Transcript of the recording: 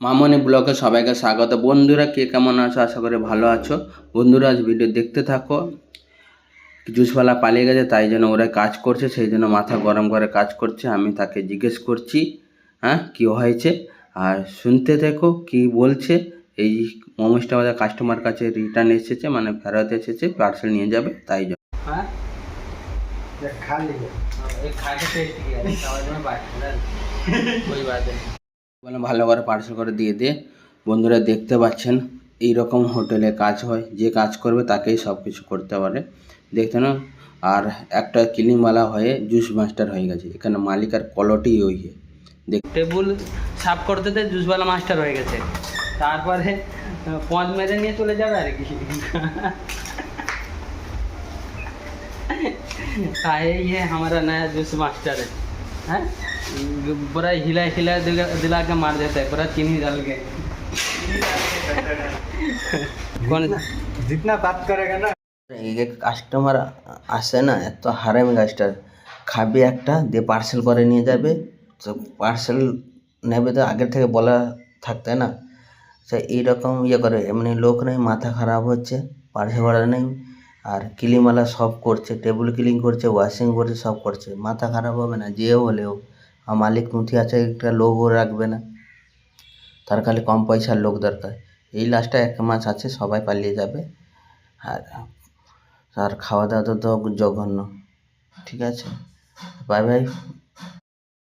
মামনি ব্লগে সবাইকে স্বাগত। বন্ধুরা কে কেমন আছো? আশা করি ভালো আছো। বন্ধুরা আজ ভিডিও দেখতে থাকো। জুসওয়ালা পালিয়ে গেছে তাই জন্য ওরা কাজ করছে সেই জন্য মাথা গরম করে কাজ করছে। আমি তাকে জিজ্ঞেস করছি হ্যাঁ কী হয়েছে? আর শুনতে থেকো কি বলছে। এই মোমোসটা আমাদের কাস্টমার কাছে রিটার্ন এসেছে মানে ফেরত এসেছে পার্সেল নিয়ে যাবে তাই জন্য। হ্যাঁ? খা তাহলে কই বাত बात कोई बात नहीं বলে ভালো করে পার্সেল করে দিয়ে দে বন্ধুরা দেখতে পাচ্ছেন এই রকম হোটেলে কাজ হয় যে কাজ করবে তাকেই সব কিছু করতে পারে দেখতে না আর একটা ক্লিনওয়ালা হয়ে জুস মাস্টার হয়ে গেছে এখানে মালিক আর কলটি ওই দেখ টেবুল সাফ করতে তে জুসওয়ালা মাস্টার হয়ে গেছে তারপরে পঁচ মেরে নিয়ে চলে যাবে আর কি हाँ ये हमारा नया जूस मास्टर है हैं पूरा हिला हिला दिला, दिला के मार देता है पूरा चीनी डाल के कौन जितना बात करेगा ना এই যে কাস্টমার আসে না এত হারামি কাস্টার খাবে একটা দিয়ে পার্সেল করে নিয়ে যাবে তো পার্সেল নেবে তো আগের থেকে বলা থাকতে না সে এইরকম ইয়ে করে এমনি লোক নেই মাথা খারাপ হচ্ছে পার্সেল করা নেই আর কিলিমালা সব করছে টেবিল ক্লিন করছে ওয়াশিং করছে, সব করছে। মাথা খারাপ হবে না যে হলেও। আর মালিক নুথি আছে, একটা লোকও রাখবে না। তার খালি কম পয়সার লোক দরকার। এই লাস্টটা এক মাস আছে, সবাই পালিয়ে যাবে। আর আর খাওয়া দাওয়া তো তো জঘন্য। ঠিক আছে? Bye bye